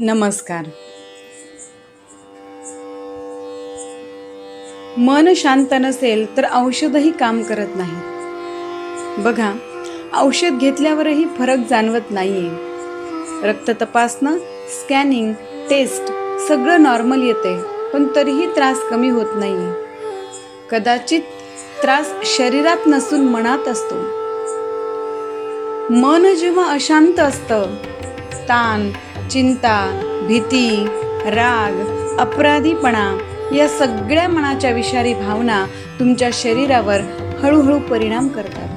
नमस्कार. मन शांत नसेल तर औषधही काम करत नाही. बघा औषध घेतल्यावरही फरक जाणवत नाहीये. रक्त तपासणं स्कॅनिंग टेस्ट सगळं नॉर्मल येते पण तरीही त्रास कमी होत नाहीये. कदाचित त्रास शरीरात नसून मनात असतो. मन जेव्हा अशांत असतं ताण चिंता भीती राग अपराधीपणा या सगळ्या मनाच्या विषारी भावना तुमच्या शरीरावर हळूहळू परिणाम करतात.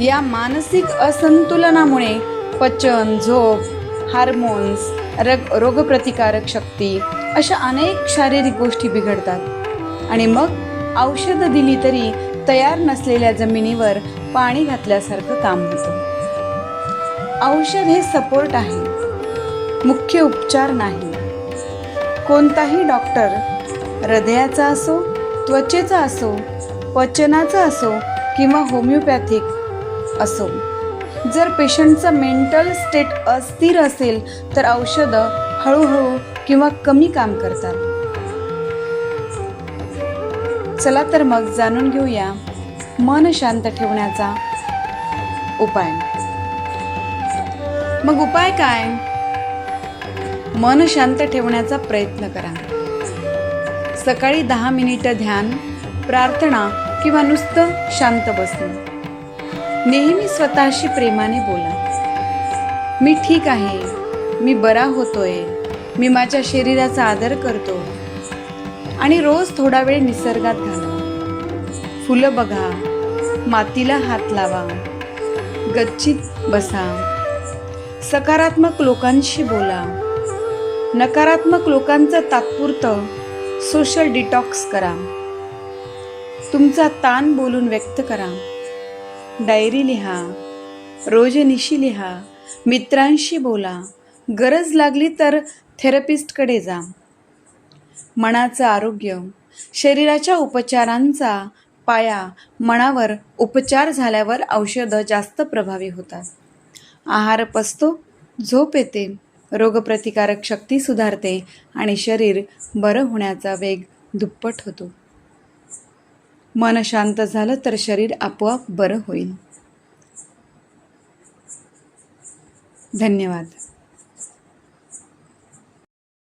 या मानसिक असंतुलनामुळे पचन झोप हार्मोन्स रग रोगप्रतिकारक शक्ती अशा अनेक शारीरिक गोष्टी बिघडतात. आणि मग औषधं दिली तरी तयार नसलेल्या जमिनीवर पाणी घातल्यासारखं काम होतं. औषध हे सपोर्ट आहे. मुख्य उपचार नाही. कोणताही डॉक्टर हृदयाचा असो त्वचेचा असो पचनाचा असो किंवा होमिओपॅथिक असो. जर पेशंटचं मेंटल स्टेट अस्थिर असेल तर औषधं हळूहळू किंवा कमी काम करतात. चला तर मग जाणून घेऊया मन शांत ठेवण्याचा उपाय. मग उपाय काय? मन शांत ठेवण्याचा प्रयत्न करा. सकाळी दहा मिनिटं ध्यान प्रार्थना किंवा नुसतं शांत बसणं. नेहमी स्वतःशी प्रेमाने बोला. मी ठीक आहे. मी बरा होतोय. मी माझ्या शरीराचा आदर करतो. आणि रोज थोडा वेळ निसर्गात घालवा. फुलं बघा. मातीला हात लावा. गच्चीत बसा. सकारात्मक लोकांशी बोला. नकारात्मक लोकांचं तात्पुरतं सोशल डिटॉक्स करा. तुमचा ताण बोलून व्यक्त करा. डायरी लिहा. रोजनिशी लिहा. मित्रांशी बोला. गरज लागली तर थेरपिस्टकडे जा. मनाचं आरोग्य. शरीराच्या उपचारांचा पाया मनावर उपचार झाल्यावर औषधं जास्त प्रभावी होतात. आहार पचतो झोप येते रोगप्रतिकारक शक्ती सुधारते आणि शरीर बरं होण्याचा वेग दुप्पट होतो. मन शांत झालं तर शरीर आपोआप बरं होईल. धन्यवाद.